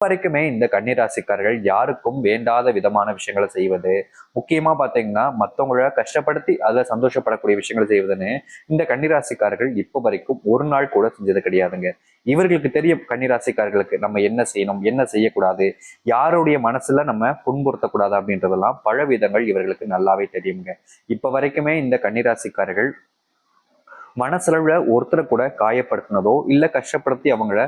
வரைக்குமே இந்த கன்னிராசிக்காரர்கள் யாருக்கும் வேண்டாத விதமான விஷயங்களை செய்வது முக்கியமா பாத்தீங்கன்னா மத்தவங்கள கஷ்டப்படுத்தி அதுல சந்தோஷப்படக்கூடிய விஷயங்களை செய்வதுன்னு இந்த கன்னிராசிக்காரர்கள் இப்போ வரைக்கும் ஒரு நாள் கூட செஞ்சது கிடையாதுங்க. இவர்களுக்கு தெரியும் கன்னிராசிக்காரர்களுக்கு நம்ம என்ன செய்யணும் என்ன செய்யக்கூடாது யாருடைய மனசுல நம்ம புண்புறுத்தக்கூடாது அப்படின்றதெல்லாம் பல விதங்கள் இவர்களுக்கு நல்லாவே தெரியுங்க. இப்ப வரைக்குமே இந்த கன்னிராசிக்காரர்கள் மனசளவுல ஒருத்தரை கூட காயப்படுத்தினதோ இல்ல கஷ்டப்படுத்தி அவங்கள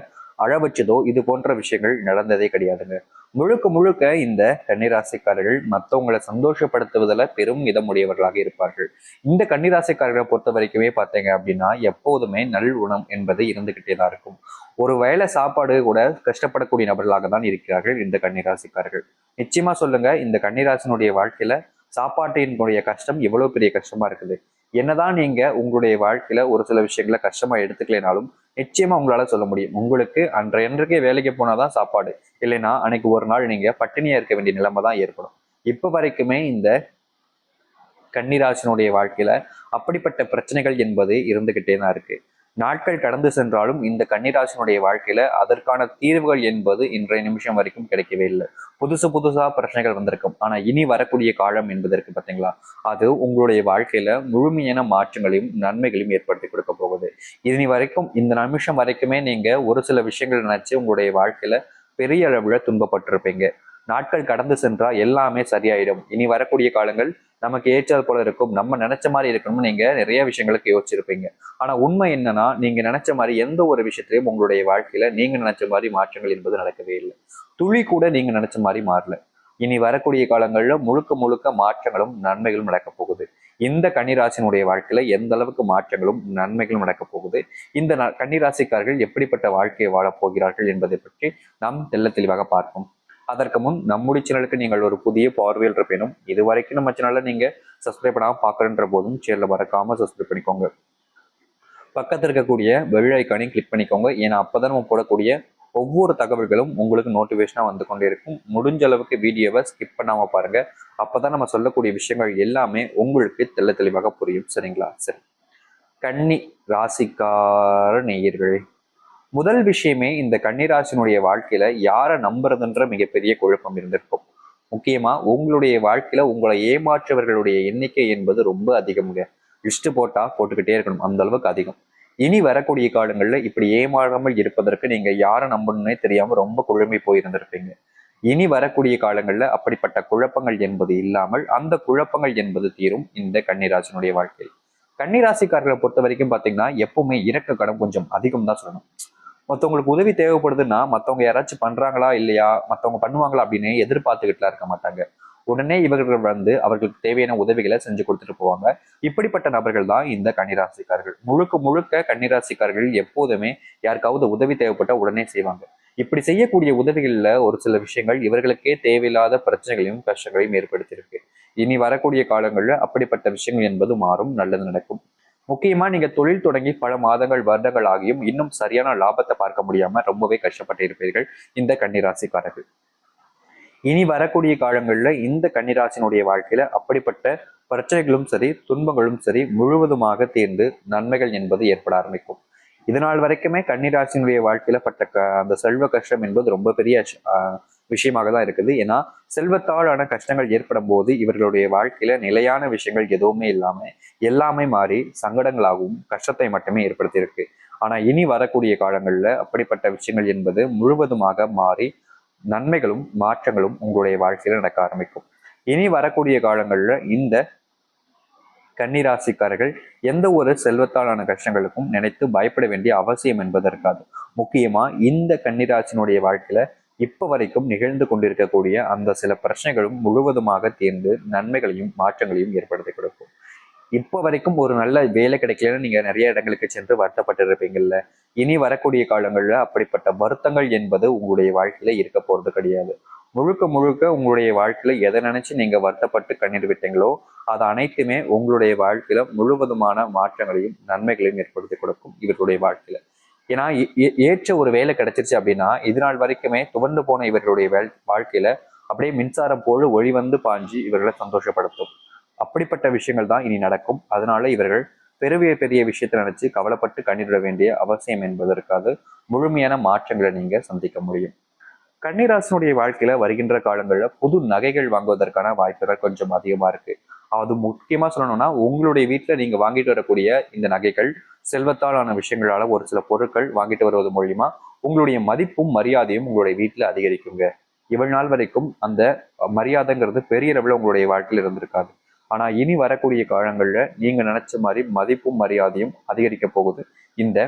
அழ வச்சதோ இது போன்ற விஷயங்கள் நடந்ததே கிடையாதுங்க. முழுக்க முழுக்க இந்த கன்னிராசிக்காரர்கள் மற்றவங்களை சந்தோஷப்படுத்துவதில் பெரும் இதமுடையவர்களாக இருப்பார்கள். இந்த கன்னிராசிக்காரர்களை பொறுத்த வரைக்குமே பார்த்தீங்க அப்படின்னா எப்போதுமே நல் உணம் என்பது இருந்துகிட்டே தான் இருக்கும். ஒரு வேளை சாப்பாடு கூட கஷ்டப்படக்கூடிய நபர்களாக தான் இருக்கிறார்கள் இந்த கன்னிராசிக்காரர்கள். நிச்சயமா சொல்லுங்க இந்த கன்னிராசினுடைய வாழ்க்கையில சாப்பாட்டினுடைய கஷ்டம் எவ்வளவு பெரிய கஷ்டமா இருக்குது? என்னதான் நீங்க உங்களுடைய வாழ்க்கையில ஒரு சில விஷயங்களை கஷ்டமா எடுத்துக்கலைனாலும் நிச்சயமா உங்களால சொல்ல முடியும். உங்களுக்கு அன்றையன்றைக்கே வேலைக்கு போனாதான் சாப்பாடு. இல்லைன்னா அன்னைக்கு ஒரு நாள் நீங்க பட்டினியா இருக்க வேண்டிய நிலைமை தான் ஏற்படும். இப்ப வரைக்குமே இந்த கன்னிராசினுடைய வாழ்க்கையில அப்படிப்பட்ட பிரச்சனைகள் என்பது இருந்துகிட்டே தான் இருக்கு. நாட்கள் கடந்து சென்றாலும் இந்த கன்னிராசினுடைய வாழ்க்கையில அதற்கான தீர்வுகள் என்பது இன்றைய நிமிஷம் வரைக்கும் கிடைக்கவே இல்லை. புதுசு புதுசா பிரச்சனைகள் வந்திருக்கும். ஆனா இனி வரக்கூடிய காலம் என்பதற்கு பார்த்தீங்களா அது உங்களுடைய வாழ்க்கையில முழுமையான மாற்றங்களையும் நன்மைகளையும் ஏற்படுத்தி கொடுக்க போகுது. இனி வரைக்கும் இந்த நிமிஷம் வரைக்குமே நீங்க ஒரு சில விஷயங்கள் நினைச்சு உங்களுடைய வாழ்க்கையில பெரிய அளவுல துன்பப்பட்டிருப்பீங்க. நாட்கள் கடந்து சென்றா எல்லாமே சரியாயிடும். இனி வரக்கூடிய காலங்கள் நமக்கு ஏற்றால் போல இருக்கும். நம்ம நினைச்ச மாதிரி இருக்கணும்னு நீங்க நிறைய விஷயங்களுக்கு யோசிச்சிருப்பீங்க. ஆனா உண்மை என்னன்னா நீங்க நினைச்ச மாதிரி எந்த ஒரு விஷயத்திலையும் உங்களுடைய வாழ்க்கையில நீங்க நினைச்ச மாதிரி மாற்றங்கள் என்பது நடக்கவே இல்லை. துளி கூட நீங்க நினைச்ச மாதிரி மாறல. இனி வரக்கூடிய காலங்கள்ல முழுக்க முழுக்க மாற்றங்களும் நன்மைகளும் நடக்கப் போகுது. இந்த கன்னிராசினுடைய வாழ்க்கையில எந்த அளவுக்கு மாற்றங்களும் நன்மைகளும் நடக்கப் போகுது? இந்த ந- கன்னிராசிக்காரர்கள் எப்படிப்பட்ட வாழ்க்கையை வாழப் போகிறார்கள் என்பதை பற்றி நாம் தெள்ள தெளிவாக பார்ப்போம். அதற்கு முன் நம்முடைய சேனலுக்கு நீங்கள் ஒரு புதிய பார்வையில் இருப்பினும் இது வரைக்கும் நம்ம சேனலை நீங்கள் சப்ஸ்கிரைப் பண்ணாமல் பார்க்குறன்ற போதும் சேனலில் மறக்காமல் சப்ஸ்கிரைப் பண்ணிக்கோங்க. பக்கத்தில் இருக்கக்கூடிய பெல் ஐக்கானையும் கிளிக் பண்ணிக்கோங்க. ஏன்னா அப்பதான் நம்ம போடக்கூடிய ஒவ்வொரு தகவல்களும் உங்களுக்கு நோட்டிஃபிகேஷனாக வந்து கொண்டே இருக்கும். முடிஞ்ச அளவுக்கு வீடியோவை ஸ்கிப் பண்ணாமல் பாருங்கள் அப்போ தான் நம்ம சொல்லக்கூடிய விஷயங்கள் எல்லாமே உங்களுக்கு தெள்ள தெளிவாக புரியும். சரிங்களா? சரி. கன்னி ராசிக்கார நேயர்களே முதல் விஷயமே இந்த கன்னிராசினுடைய வாழ்க்கையில யாரை நம்புறதுன்ற மிகப்பெரிய குழப்பம் இருந்திருக்கும். முக்கியமா உங்களுடைய வாழ்க்கையில உங்களை ஏமாற்றவர்களுடைய எண்ணிக்கை என்பது ரொம்ப அதிகமுங்க. லிஸ்ட் போட்டா போட்டுக்கிட்டே இருக்கணும். அந்த அளவுக்கு அதிகம். இனி வரக்கூடிய காலங்கள்ல இப்படி ஏமாறாமல் இருப்பதற்கு நீங்க யாரை நம்பணும்னே தெரியாம ரொம்ப குழம்பி போயிருந்திருப்பீங்க. இனி வரக்கூடிய காலங்கள்ல அப்படிப்பட்ட குழப்பங்கள் என்பது இல்லாமல் அந்த குழப்பங்கள் என்பது தீரும் இந்த கன்னிராசினுடைய வாழ்க்கையில். கன்னிராசிக்காரர்களை பொறுத்த வரைக்கும் பாத்தீங்கன்னா எப்பவுமே இறக்க கடன் கொஞ்சம் அதிகம் தான் சொல்லணும். மற்றவங்களுக்கு உதவி தேவைப்படுதுன்னா மற்றவங்க யாராச்சும் பண்றாங்களா இல்லையா? மற்றவங்க பண்ணுவாங்களா அப்படின்னு எதிர்பார்த்துக்கிட்டுலாம் இருக்க மாட்டாங்க. உடனே இவர்கள் வந்து அவர்களுக்கு தேவையான உதவிகளை செஞ்சு கொடுத்துட்டு போவாங்க. இப்படிப்பட்ட நபர்கள் தான் இந்த கன்னிராசிக்காரர்கள். முழுக்க முழுக்க கன்னிராசிக்காரர்கள் எப்போதுமே யாருக்காவது உதவி தேவைப்பட்ட உடனே செய்வாங்க. இப்படி செய்யக்கூடிய உதவிகள்ல ஒரு சில விஷயங்கள் இவர்களுக்கே தேவையில்லாத பிரச்சனைகளையும் கஷ்டங்களையும் ஏற்படுத்தியிருக்கு. இனி வரக்கூடிய காலங்களில் அப்படிப்பட்ட விஷயங்கள் என்பது மாறும் நல்லது நடக்கும். முக்கியமா நீங்க தொழில் தொடங்கி பல மாதங்கள் வருடங்கள் ஆகியும் இன்னும் சரியான லாபத்தை பார்க்க முடியாம ரொம்பவே கஷ்டப்பட்டு இருப்பீர்கள் இந்த கன்னிராசிக்காரர்கள். இனி வரக்கூடிய காலங்களில் இந்த கன்னிராசினுடைய வாழ்க்கையில அப்படிப்பட்ட பிரச்சனைகளும் சரி துன்பங்களும் சரி முழுவதுமாக தீர்ந்து நன்மைகள் என்பது ஏற்பட ஆரம்பிக்கும். இதனால் வரைக்குமே கன்னிராசினுடைய வாழ்க்கையில பட்ட அந்த செல்வ கஷ்டம் என்பது ரொம்ப பெரிய விஷயமாக தான் இருக்குது. ஏன்னா செல்வத்தாலான கஷ்டங்கள் ஏற்படும் போது இவர்களுடைய வாழ்க்கையில நிலையான விஷயங்கள் எதுவுமே இல்லாம எல்லாமே மாறி சங்கடங்களாகவும் கஷ்டத்தை மட்டுமே ஏற்படுத்தியிருக்கு. ஆனா இனி வரக்கூடிய காலங்கள்ல அப்படிப்பட்ட விஷயங்கள் என்பது முழுவதுமாக மாறி நன்மைகளும் மாற்றங்களும் உங்களுடைய வாழ்க்கையில நடக்க ஆரம்பிக்கும். இனி வரக்கூடிய காலங்கள்ல இந்த கன்னிராசிக்காரர்கள் எந்த ஒரு செல்வத்தாலான கஷ்டங்களுக்கும் நினைத்து பயப்பட வேண்டிய அவசியம் என்பது இருக்காது முக்கியமா இந்த கன்னிராசினுடைய வாழ்க்கையில இப்போ வரைக்கும் நிகழ்ந்து கொண்டிருக்கக்கூடிய அந்த சில பிரச்சனைகளும் முழுவதுமாக தீர்ந்து நன்மைகளையும் மாற்றங்களையும் ஏற்படுத்தி கொடுக்கும். இப்போ வரைக்கும் ஒரு நல்ல வேலை கிடைக்கலன்னு நீங்கள் நிறைய இடங்களுக்கு சென்று வருத்தப்பட்டிருப்பீங்கல்ல. இனி வரக்கூடிய காலங்களில் அப்படிப்பட்ட வருத்தங்கள் என்பது உங்களுடைய வாழ்க்கையில இருக்க போகிறது கிடையாது. முழுக்க முழுக்க உங்களுடைய வாழ்க்கையில எதை நினைச்சு நீங்க வருத்தப்பட்டு கண்ணீர் விட்டீங்களோ அது அனைத்துமே உங்களுடைய வாழ்க்கையில முழுவதுமான மாற்றங்களையும் நன்மைகளையும் ஏற்படுத்தி கொடுக்கும் இவர்களுடைய வாழ்க்கையில. ஏன்னா ஏற்ற ஒரு வேலை கிடைச்சிருச்சு அப்படின்னா இது நாள் வரைக்குமே துவண்டு போன இவர்களுடைய வாழ்க்கையில அப்படியே மின்சாரம் போல ஒளி வந்து பாஞ்சு இவர்களை சந்தோஷப்படுத்தும். அப்படிப்பட்ட விஷயங்கள் தான் இனி நடக்கும். அதனால இவர்கள் பெரிய பெரிய விஷயத்தை நினைச்சு கவலைப்பட்டு கண்ணீரிட வேண்டிய அவசியம் என்பதற்காக முழுமையான மாற்றங்களை நீங்க சந்திக்க முடியும். கன்னிராசினுடைய வாழ்க்கையில வருகின்ற காலங்களில் புது நகைகள் வாங்குவதற்கான வாய்ப்புகள் கொஞ்சம் அதிகமா இருக்கு. அது முக்கியமா சொல்லணும்னா உங்களுடைய வீட்டில் நீங்க வாங்கிட்டு வரக்கூடிய இந்த நகைகள் செல்வத்தாலான விஷயங்களால ஒரு சில பொருட்கள் வாங்கிட்டு வருவது மூலியமா உங்களுடைய மதிப்பும் மரியாதையும் உங்களுடைய வீட்டில் அதிகரிக்குங்க. இவ்வளவு நாள் வரைக்கும் அந்த மரியாதைங்கிறது பெரிய அளவில் உங்களுடைய வாழ்க்கையில் இருந்திருக்காது. ஆனா இனி வரக்கூடிய காலங்களில் நீங்க நினைச்ச மாதிரி மதிப்பும் மரியாதையும் அதிகரிக்க போகுது. இந்த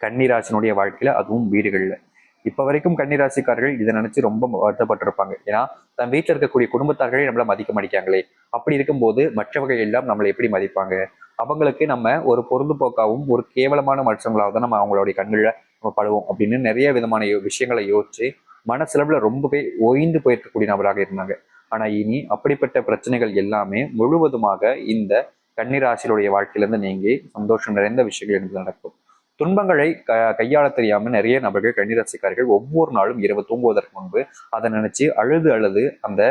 கன்னிராசினுடைய வாழ்க்கையில அதுவும் வீடுகள்ல. இப்ப வரைக்கும் கன்னிராசிக்காரர்கள் இதை நினைச்சு ரொம்ப வருத்தப்பட்டிருப்பாங்க. ஏன்னா தன் வீட்டில் இருக்கக்கூடிய குடும்பத்தார்களே நம்மளை மதிக்க மாட்டேங்காங்களே அப்படி இருக்கும்போது மற்றவர்கள் எல்லாம் நம்மளை எப்படி மதிப்பாங்க? அவங்களுக்கு நம்ம ஒரு பொருந்துபோக்காகவும் ஒரு கேவலமான மனுஷங்களாக தான் நம்ம அவங்களுடைய கண்களில் நம்ம படுவோம் அப்படின்னு நிறைய விதமான யோ- விஷயங்களை யோசிச்சு மனசளவில் ரொம்பவே ஓய்ந்து போயிருக்கக்கூடிய நபராக இருந்தாங்க. ஆனா இனி அப்படிப்பட்ட பிரச்சனைகள் எல்லாமே முழுவதுமாக இந்த கன்னிராசியுடைய வாழ்க்கையிலேருந்து நீங்கி சந்தோஷம் நிறைந்த விஷயங்கள் என்பது நடக்கும். துன்பங்களை க கையாள தெரியாமல் நிறைய நபர்கள் கன்னிராசிக்காரர்கள் ஒவ்வொரு நாளும் இரவு தூங்குவதற்கு முன்பு அதை நினைச்சு அழுது அழுது அந்த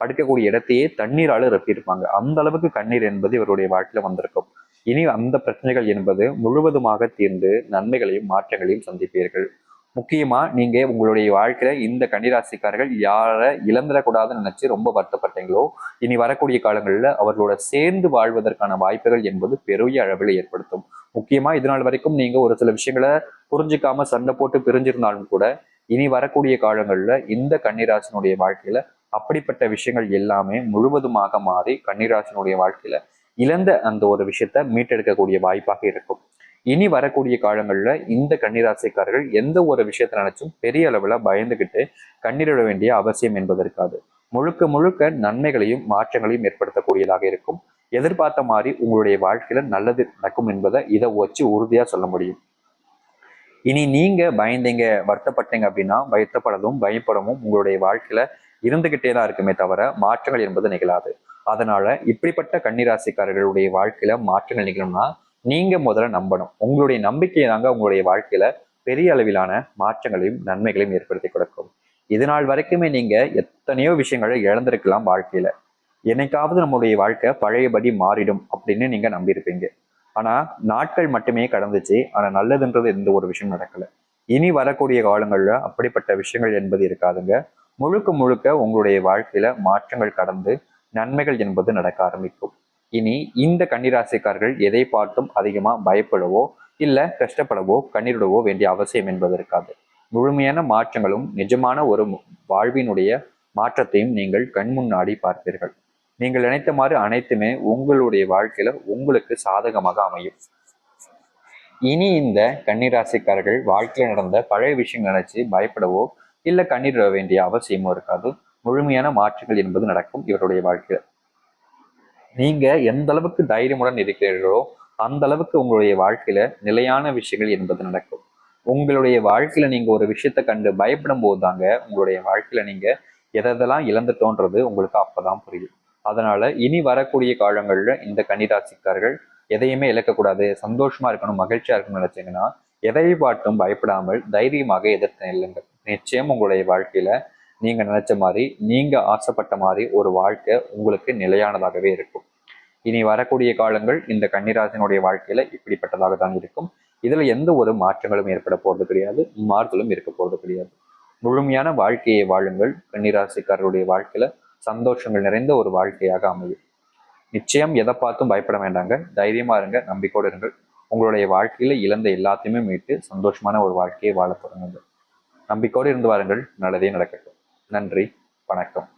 படுக்கக்கூடிய இடத்தையே தண்ணீரால் ரப்பியிருப்பாங்க அந்த அளவுக்கு கண்ணீர் என்பது இவருடைய வாழ்க்கையில வந்திருக்கும். இனி அந்த பிரச்சனைகள் என்பது முழுவதுமாக தீர்ந்து நன்மைகளையும் மாற்றங்களையும் சந்திப்பீர்கள். முக்கியமா நீங்கள் உங்களுடைய வாழ்க்கையில் இந்த கன்னிராசிக்காரர்கள் யாரை இழந்துடக்கூடாதுன்னு நினைச்சு ரொம்ப வருத்தப்பட்டீங்களோ இனி வரக்கூடிய காலங்களில் அவர்களோட சேர்ந்து வாழ்வதற்கான வாய்ப்புகள் என்பது பெரிய அளவில் ஏற்படுத்தும். முக்கியமா இது நாள் வரைக்கும் நீங்க ஒரு சில விஷயங்களை புரிஞ்சுக்காம சண்டை போட்டு பிரிஞ்சிருந்தாலும் கூட இனி வரக்கூடிய காலங்களில் இந்த கன்னிராசினுடைய வாழ்க்கையில அப்படிப்பட்ட விஷயங்கள் எல்லாமே முழுவதுமாக மாறி கன்னிராசினுடைய வாழ்க்கையில இழந்த அந்த ஒரு விஷயத்த மீட்டெடுக்கக்கூடிய வாய்ப்பாக இருக்கும். இனி வரக்கூடிய காலங்களில் இந்த கன்னிராசிக்காரர்கள் எந்த ஒரு விஷயத்தை நினைச்சும் பெரிய அளவுல பயந்துகிட்டு கண்ணீரிட வேண்டிய அவசியம் என்பது இருக்காது முழுக்க முழுக்க நன்மைகளையும் மாற்றங்களையும் ஏற்படுத்தக்கூடியதாக இருக்கும். எதிர்பார்த்த மாதிரி உங்களுடைய வாழ்க்கையில நல்லது நடக்கும் என்பதை இதை வச்சு உறுதியா சொல்ல முடியும். இனி நீங்க பயந்தீங்க வருத்தப்பட்டீங்க அப்படின்னா வருத்தப்படவும் பயப்படவும் உங்களுடைய வாழ்க்கையில இருந்துகிட்டே தான் இருக்குமே தவிர மாற்றங்கள் என்பது நிகழாது. அதனால இப்படிப்பட்ட கன்னிராசிக்காரர்களுடைய வாழ்க்கையில மாற்றங்கள் நிகழும்னா நீங்க முதல்ல நம்பணும். உங்களுடைய நம்பிக்கையை தாங்க உங்களுடைய வாழ்க்கையில பெரிய அளவிலான மாற்றங்களையும் நன்மைகளையும் ஏற்படுத்தி கொடுக்கும். இது நாள் வரைக்குமே நீங்க எத்தனையோ விஷயங்களை இழந்திருக்கலாம் வாழ்க்கையில. என்னைக்காவது நம்மளுடைய வாழ்க்கை பழையபடி மாறிடும் அப்படின்னு நீங்க நம்பியிருப்பீங்க. ஆனா நாட்கள் மட்டுமே கடந்துச்சு. ஆனா நல்லதுன்றது எந்த ஒரு விஷயம் நடக்கல. இனி வரக்கூடிய காலங்கள்ல அப்படிப்பட்ட விஷயங்கள் என்பது இருக்காதுங்க. முழுக்க முழுக்க உங்களுடைய வாழ்க்கையில மாற்றங்கள் கடந்து நன்மைகள் என்பது நடக்க ஆரம்பிக்கும். இனி இந்த கன்னிராசிக்காரர்கள் எதை பார்த்தும் அதிகமா பயப்படவோ இல்ல கஷ்டப்படவோ கண்ணீரிடவோ வேண்டிய அவசியம் என்பது இருக்காது முழுமையான மாற்றங்களும் நிஜமான ஒரு வாழ்வினுடைய மாற்றத்தையும் நீங்கள் கண் முன்னாடி பார்ப்பீர்கள். நீங்கள் நினைத்த மாதிரி அனைத்துமே உங்களுடைய வாழ்க்கையில உங்களுக்கு சாதகமாக அமையும். இனி இந்த கன்னிராசிக்காரர்கள் வாழ்க்கையில நடந்த பழைய விஷயங்கள் நினைச்சு பயப்படவோ இல்ல கண்ணீரிட வேண்டிய அவசியமும் இருக்காது. முழுமையான மாற்றங்கள் என்பது நடக்கும் இவருடைய வாழ்க்கையில். நீங்க எந்த அளவுக்கு தைரியமுடன் இருக்கிறீர்களோ அந்த அளவுக்கு உங்களுடைய வாழ்க்கையில நிலையான விஷயங்கள் என்பது நடக்கும். உங்களுடைய வாழ்க்கையில நீங்க ஒரு விஷயத்த கண்டு பயப்படும் போது தாங்க உங்களுடைய வாழ்க்கையில நீங்க எதெல்லாம் இழந்துட்டோன்றது உங்களுக்கு அப்பதான் புரியும். அதனால இனி வரக்கூடிய காலங்கள்ல இந்த கன்னிராசிக்காரர்கள் எதையுமே இழக்கக்கூடாது சந்தோஷமா இருக்கணும் மகிழ்ச்சியா இருக்கணும்னு நினைச்சீங்கன்னா எதை பாட்டும் பயப்படாமல் தைரியமாக எதிர்த்து நில்லுங்கள் நிச்சயம் உங்களுடைய வாழ்க்கையில நீங்க நினைச்ச மாதிரி நீங்க ஆசைப்பட்ட மாதிரி ஒரு வாழ்க்கை உங்களுக்கு நிலையானதாகவே இருக்கும். இனி வரக்கூடிய காலங்கள் இந்த கன்னிராசினுடைய வாழ்க்கையில இப்படிப்பட்டதாக தான் இருக்கும். இதுல எந்த ஒரு மாற்றங்களும் ஏற்பட போறது கிடையாது மாறுதலும் இருக்க போறது கிடையாது. முழுமையான வாழ்க்கையை வாழுங்கள். கன்னிராசிக்காரருடைய வாழ்க்கையில சந்தோஷங்கள் நிறைந்த ஒரு வாழ்க்கையாக அமையும். நிச்சயம் எதை பார்த்தும் பயப்பட வேண்டாங்க. தைரியமா இருங்க நம்பிக்கையோடு இருங்கள். உங்களுடைய வாழ்க்கையில இழந்த எல்லாத்தையுமே மீட்டு சந்தோஷமான ஒரு வாழ்க்கையை வாழ தொடங்குங்கள் நம்பிக்கையோடு இருந்து வாருங்கள். நல்லதே நடக்கட்டும். நன்றி வணக்கம்.